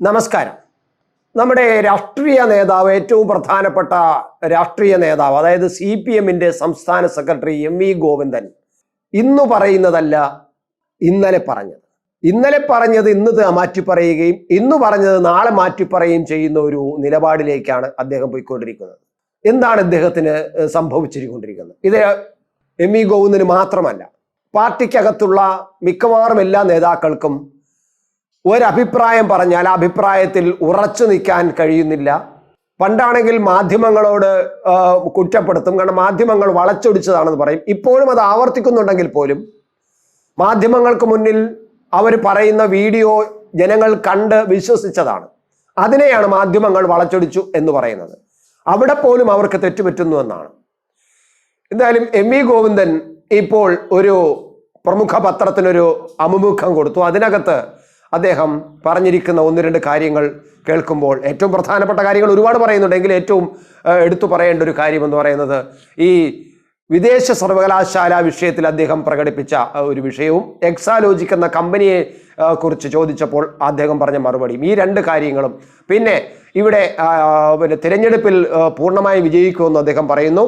നമസ്കാരം. നമ്മുടെ രാഷ്ട്രീയ നേതാവ് ഏറ്റവും പ്രധാനപ്പെട്ട രാഷ്ട്രീയ നേതാവ് അതായത് സി പി എമ്മിന്റെ സംസ്ഥാന സെക്രട്ടറി എം വി ഗോവിന്ദൻ ഇന്ന് പറയുന്നതല്ല ഇന്നലെ പറഞ്ഞത്. ഇന്നലെ പറഞ്ഞത് ഇന്ന് മാറ്റി പറയുകയും ഇന്ന് പറഞ്ഞത് നാളെ മാറ്റി പറയുകയും ചെയ്യുന്ന ഒരു നിലപാടിലേക്കാണ് അദ്ദേഹം പോയിക്കൊണ്ടിരിക്കുന്നത്. എന്താണ് ഇദ്ദേഹത്തിന് സംഭവിച്ചിരിക്കൊണ്ടിരിക്കുന്നത്? ഇത് എം വി ഗോവിന്ദന് മാത്രമല്ല പാർട്ടിക്കകത്തുള്ള മിക്കവാറും എല്ലാ നേതാക്കൾക്കും ഒരഭിപ്രായം പറഞ്ഞാൽ ആ അഭിപ്രായത്തിൽ ഉറച്ചു നിൽക്കാൻ കഴിയുന്നില്ല. പണ്ടാണെങ്കിൽ മാധ്യമങ്ങളോട് കുറ്റപ്പെടുത്തും. കാരണം മാധ്യമങ്ങൾ വളച്ചൊടിച്ചതാണെന്ന് പറയും. ഇപ്പോഴും അത് ആവർത്തിക്കുന്നുണ്ടെങ്കിൽ പോലും മാധ്യമങ്ങൾക്ക് മുന്നിൽ അവർ പറയുന്ന വീഡിയോ ജനങ്ങൾ കണ്ട് വിശ്വസിച്ചതാണ്. അതിനെയാണ് മാധ്യമങ്ങൾ വളച്ചൊടിച്ചു എന്ന് പറയുന്നത്. അവിടെ പോലും അവർക്ക് തെറ്റുപറ്റുന്നു എന്നാണ്. എന്തായാലും എം വി ഗോവിന്ദൻ ഇപ്പോൾ ഒരു പ്രമുഖ പത്രത്തിനൊരു അമുമുഖം കൊടുത്തു. അതിനകത്ത് അദ്ദേഹം പറഞ്ഞിരിക്കുന്ന ഒന്ന് രണ്ട് കാര്യങ്ങൾ കേൾക്കുമ്പോൾ ഏറ്റവും പ്രധാനപ്പെട്ട കാര്യങ്ങൾ ഒരുപാട് പറയുന്നുണ്ടെങ്കിൽ ഏറ്റവും എടുത്തു പറയേണ്ട ഒരു കാര്യം എന്ന് പറയുന്നത് ഈ വിദേശ സർവകലാശാല വിഷയത്തിൽ അദ്ദേഹം പ്രകടിപ്പിച്ച ഒരു വിഷയവും എക്സാലോജിക് എന്ന കമ്പനിയെ കുറിച്ച് ചോദിച്ചപ്പോൾ അദ്ദേഹം പറഞ്ഞ മറുപടിയും ഈ രണ്ട് കാര്യങ്ങളും. പിന്നെ ഇവിടെ പിന്നെ തിരഞ്ഞെടുപ്പിൽ പൂർണമായി വിജയിക്കുമെന്ന് അദ്ദേഹം പറയുന്നു.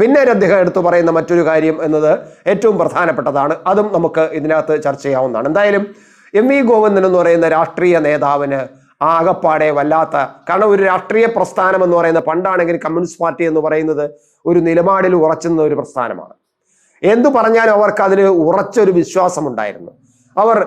പിന്നെ അദ്ദേഹം എടുത്തു പറയുന്ന മറ്റൊരു കാര്യം എന്നത് ഏറ്റവും പ്രധാനപ്പെട്ടതാണ്. അതും നമുക്ക് ഇതിനകത്ത് ചർച്ച ചെയ്യാവുന്നതാണ്. എന്തായാലും എം വി ഗോവിന്ദൻ എന്ന് പറയുന്ന രാഷ്ട്രീയ നേതാവിന് ആകപ്പാടെ വല്ലാത്ത കാരണം ഒരു രാഷ്ട്രീയ പ്രസ്ഥാനം എന്ന് പറയുന്ന പണ്ടാണെങ്കിൽ കമ്മ്യൂണിസ്റ്റ് പാർട്ടി എന്ന് പറയുന്നത് ഒരു നിലപാടിൽ ഉറച്ചുന്ന ഒരു പ്രസ്ഥാനമാണ്. എന്തു പറഞ്ഞാലും അവർക്ക് അതിൽ ഉറച്ചൊരു വിശ്വാസമുണ്ടായിരുന്നു. അവർ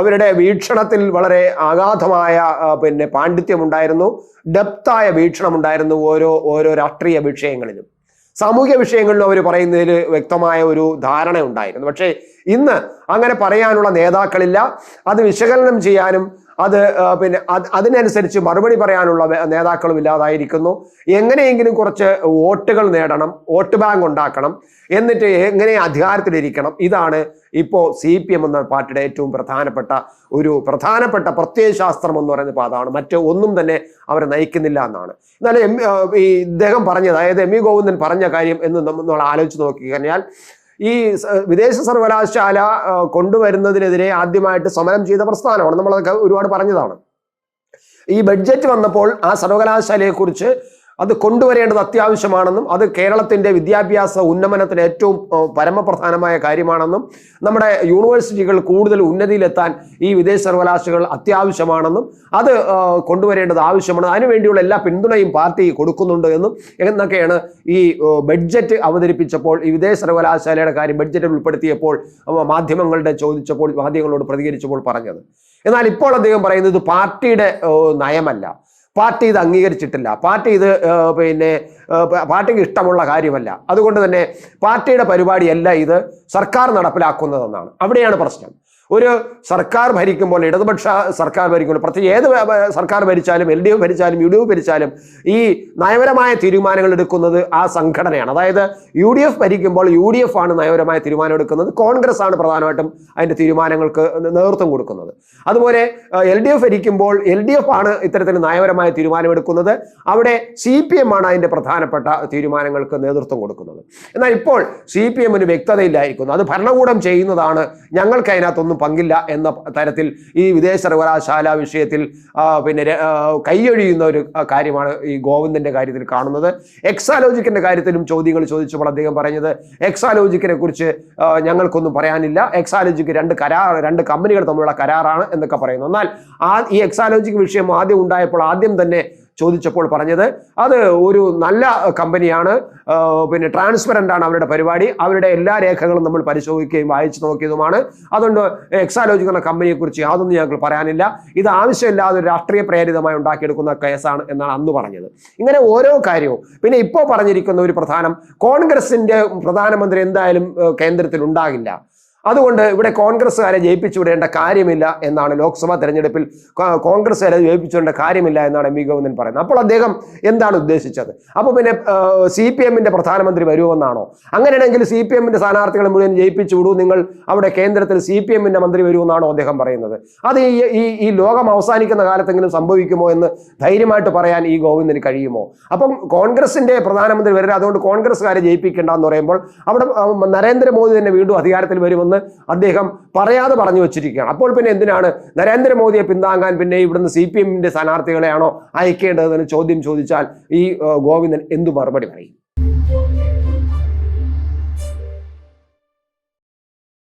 അവരുടെ വീക്ഷണത്തിൽ വളരെ അഗാധമായ പിന്നെ പാണ്ഡിത്യമുണ്ടായിരുന്നു. ഡെപ്തായ വീക്ഷണമുണ്ടായിരുന്നു ഓരോ ഓരോ രാഷ്ട്രീയ വിഷയങ്ങളിലും. സാമൂഹ്യ വിഷയങ്ങളിലും അവർ പറയുന്നതിൽ വ്യക്തമായ ഒരു ധാരണ ഉണ്ടായിരുന്നു. പക്ഷേ ഇന്ന് അങ്ങനെ പറയാനുള്ള നേതാക്കളില്ല. അത് വിശകലനം ചെയ്യാനും അത് പിന്നെ അതിനനുസരിച്ച് മറുപടി പറയാനുള്ള നേതാക്കളും ഇല്ലാതായിരിക്കുന്നു. എങ്ങനെയെങ്കിലും കുറച്ച് വോട്ടുകൾ നേടണം വോട്ട് ബാങ്ക് ഉണ്ടാക്കണം എന്നിട്ട് എങ്ങനെ അധികാരത്തിലിരിക്കണം ഇതാണ് ഇപ്പോൾ സി പി എം എന്ന പാർട്ടിയുടെ ഏറ്റവും പ്രധാനപ്പെട്ട ഒരു പ്രധാനപ്പെട്ട പ്രത്യയശാസ്ത്രം എന്ന് പറയുന്ന ഇപ്പോൾ അതാണ്. മറ്റ് ഒന്നും തന്നെ അവരെ നയിക്കുന്നില്ല എന്നാണ്. എന്നാലും ഈ ഇദ്ദേഹം പറഞ്ഞത് അതായത് എം വി ഗോവിന്ദൻ പറഞ്ഞ കാര്യം എന്ന് നമ്മ- നമ്മൾ ആലോചിച്ച് നോക്കി കഴിഞ്ഞാൽ ഈ വിദേശ സർവകലാശാല കൊണ്ടുവരുന്നതിനെതിരെ ആദ്യമായിട്ട് സമരം ചെയ്ത പ്രസ്ഥാനമാണ്. നമ്മളതൊക്കെ ഒരുപാട് പറഞ്ഞതാണ്. ഈ ബഡ്ജറ്റ് വന്നപ്പോൾ ആ സർവകലാശാലയെക്കുറിച്ച് അത് കൊണ്ടുവരേണ്ടത് അത്യാവശ്യമാണെന്നും അത് കേരളത്തിന്റെ വിദ്യാഭ്യാസ ഉന്നമനത്തിന് ഏറ്റവും പരമപ്രധാനമായ കാര്യമാണെന്നും നമ്മുടെ യൂണിവേഴ്സിറ്റികൾ കൂടുതൽ ഉന്നതിയിലെത്താൻ ഈ വിദേശ സർവകലാശാലകൾ അത്യാവശ്യമാണെന്നും അത് കൊണ്ടുവരേണ്ടത് ആവശ്യമാണ്. അതിനുവേണ്ടിയുള്ള എല്ലാ പിന്തുണയും പാർട്ടി കൊടുക്കുന്നുണ്ട് എന്നും എന്നൊക്കെയാണ് ഈ ബഡ്ജറ്റ് അവതരിപ്പിച്ചപ്പോൾ ഈ വിദേശ സർവകലാശാലയുടെ കാര്യം ബഡ്ജറ്റിൽ ഉൾപ്പെടുത്തിയപ്പോൾ മാധ്യമങ്ങളുടെ ചോദിച്ചപ്പോൾ മാധ്യമങ്ങളോട് പ്രതികരിച്ചപ്പോൾ പറഞ്ഞത്. എന്നാൽ ഇപ്പോൾ അദ്ദേഹം പറയുന്നത് പാർട്ടിയുടെ നയമല്ല. പാർട്ടി ഇത് അംഗീകരിച്ചിട്ടില്ല. പാർട്ടി ഇത് പിന്നെ പാർട്ടിക്ക് ഇഷ്ടമുള്ള കാര്യമല്ല. അതുകൊണ്ട് തന്നെ പാർട്ടിയുടെ പരിപാടിയല്ല ഇത് സർക്കാർ നടപ്പിലാക്കുന്നതെന്നാണ്. അവിടെയാണ് പ്രശ്നം. ഒരു സർക്കാർ ഭരിക്കുമ്പോൾ ഇടതുപക്ഷ സർക്കാർ ഭരിക്കുമ്പോൾ പ്രത്യേകിച്ച് ഏത് സർക്കാർ ഭരിച്ചാലും എൽ ഡി എഫ് ഭരിച്ചാലും യു ഡി എഫ് ഭരിച്ചാലും ഈ നയപരമായ തീരുമാനങ്ങൾ എടുക്കുന്നത് ആ സംഘടനയാണ്. അതായത് യു ഡി എഫ് ഭരിക്കുമ്പോൾ യു ഡി എഫ് ആണ് നയപരമായ തീരുമാനം എടുക്കുന്നത്. കോൺഗ്രസ് ആണ് പ്രധാനമായിട്ടും അതിന്റെ തീരുമാനങ്ങൾക്ക് നേതൃത്വം കൊടുക്കുന്നത്. അതുപോലെ എൽ ഡി എഫ് ഭരിക്കുമ്പോൾ എൽ ഡി എഫ് ആണ് ഇത്തരത്തിൽ നയപരമായ തീരുമാനമെടുക്കുന്നത് അവിടെ സി പി എം ആണ് അതിന്റെ പ്രധാനപ്പെട്ട തീരുമാനങ്ങൾക്ക് നേതൃത്വം കൊടുക്കുന്നത്. എന്നാൽ ഇപ്പോൾ സി പി എമ്മിന് വ്യക്തതയില്ലായിരിക്കുന്നു. അത് ഭരണകൂടം ചെയ്യുന്നതാണ്. ഞങ്ങൾക്ക് അതിനകത്തൊന്നും പങ്കില്ല എന്ന തരത്തിൽ ഈ വിദേശ സർവകലാശാല വിഷയത്തിൽ പിന്നെ കൈയൊഴിയുന്ന ഒരു കാര്യമാണ് ഈ ഗോവിന്ദന്റെ കാര്യത്തിൽ കാണുന്നത്. എക്സാലോജിക്കിന്റെ കാര്യത്തിലും ചോദ്യങ്ങൾ ചോദിച്ചപ്പോൾ അദ്ദേഹം പറഞ്ഞത് എക്സാലോജിക്കിനെ കുറിച്ച് ഞങ്ങൾക്കൊന്നും പറയാനില്ല. എക്സാലോജിക്ക് രണ്ട് കരാർ രണ്ട് കമ്പനികൾ തമ്മിലുള്ള കരാറാണ് എന്നൊക്കെ പറയുന്നു. എന്നാൽ ആ ഈ എക്സാലോജിക് വിഷയം ആദ്യം ഉണ്ടായപ്പോൾ ആദ്യം തന്നെ ചോദിച്ചപ്പോൾ പറഞ്ഞത് അത് ഒരു നല്ല കമ്പനിയാണ് പിന്നെ ട്രാൻസ്പെറന്റ് ആണ് അവരുടെ പരിപാടി അവരുടെ എല്ലാ രേഖകളും നമ്മൾ പരിശോധിക്കുകയും വായിച്ചു നോക്കിയതുമാണ്. അതുകൊണ്ട് എക്സാലോജി എന്ന കമ്പനിയെക്കുറിച്ച് യാതൊന്നും ഞങ്ങൾ പറയാനില്ല. ഇത് ആവശ്യമില്ലാതെ ഒരു രാഷ്ട്രീയ പ്രേരിതമായി ഉണ്ടാക്കിയെടുക്കുന്ന കേസാണ് എന്നാണ് അന്ന് പറഞ്ഞത്. ഇങ്ങനെ ഓരോ കാര്യവും. പിന്നെ ഇപ്പോൾ പറഞ്ഞിരിക്കുന്ന ഒരു പ്രധാനം കോൺഗ്രസിന്റെ പ്രധാനമന്ത്രി എന്തായാലും കേന്ദ്രത്തിൽ ഉണ്ടാകില്ല. അതുകൊണ്ട് ഇവിടെ കോൺഗ്രസ്സുകാരെ ജയിപ്പിച്ചു വിടേണ്ട കാര്യമില്ല എന്നാണ് ലോക്സഭാ തെരഞ്ഞെടുപ്പിൽ കോൺഗ്രസ്സുകാരെ ജയിപ്പിച്ചു വിടേണ്ട കാര്യമില്ല എന്നാണ് എം വി ഗോവിന്ദൻ പറയുന്നത്. അപ്പോൾ അദ്ദേഹം എന്താണ് ഉദ്ദേശിച്ചത്? അപ്പോൾ പിന്നെ സി പി എമ്മിന്റെ പ്രധാനമന്ത്രി വരുമെന്നാണോ അങ്ങനെയാണെങ്കിൽ സി പി എമ്മിന്റെ സ്ഥാനാർത്ഥികളെ മുഴുവൻ ജയിപ്പിച്ചു വിടൂ നിങ്ങൾ അവിടെ കേന്ദ്രത്തിൽ സി പി എമ്മിന്റെ മന്ത്രി വരുമെന്നാണോ അദ്ദേഹം പറയുന്നത്? അത് ഈ ഈ ലോകം അവസാനിക്കുന്ന കാലത്തെങ്കിലും സംഭവിക്കുമോ എന്ന് ധൈര്യമായിട്ട് പറയാൻ ഈ ഗോവിന്ദന് കഴിയുമോ? അപ്പം കോൺഗ്രസിന്റെ പ്രധാനമന്ത്രി വരില്ല അതുകൊണ്ട് കോൺഗ്രസ്സുകാരെ ജയിപ്പിക്കേണ്ട എന്ന് പറയുമ്പോൾ അവിടെ നരേന്ദ്രമോദി തന്നെ വീണ്ടും അധികാരത്തിൽ വരുമെന്ന് നടത്തുമെന്ന് അദ്ദേഹം പറയാതെ പറഞ്ഞു വെച്ചിരിക്കുകയാണ്. അപ്പോൾ പിന്നെ എന്തിനാണ് നരേന്ദ്രമോദിയെ പിന്താങ്ങാൻ പിന്നെ ഇവിടുന്ന് സി പി എമ്മിന്റെ സ്ഥാനാർത്ഥികളെയാണോ അയക്കേണ്ടതെന്ന് ചോദ്യം ചോദിച്ചാൽ ഈ ഗോവിന്ദൻ എന്തു മറുപടി പറയും?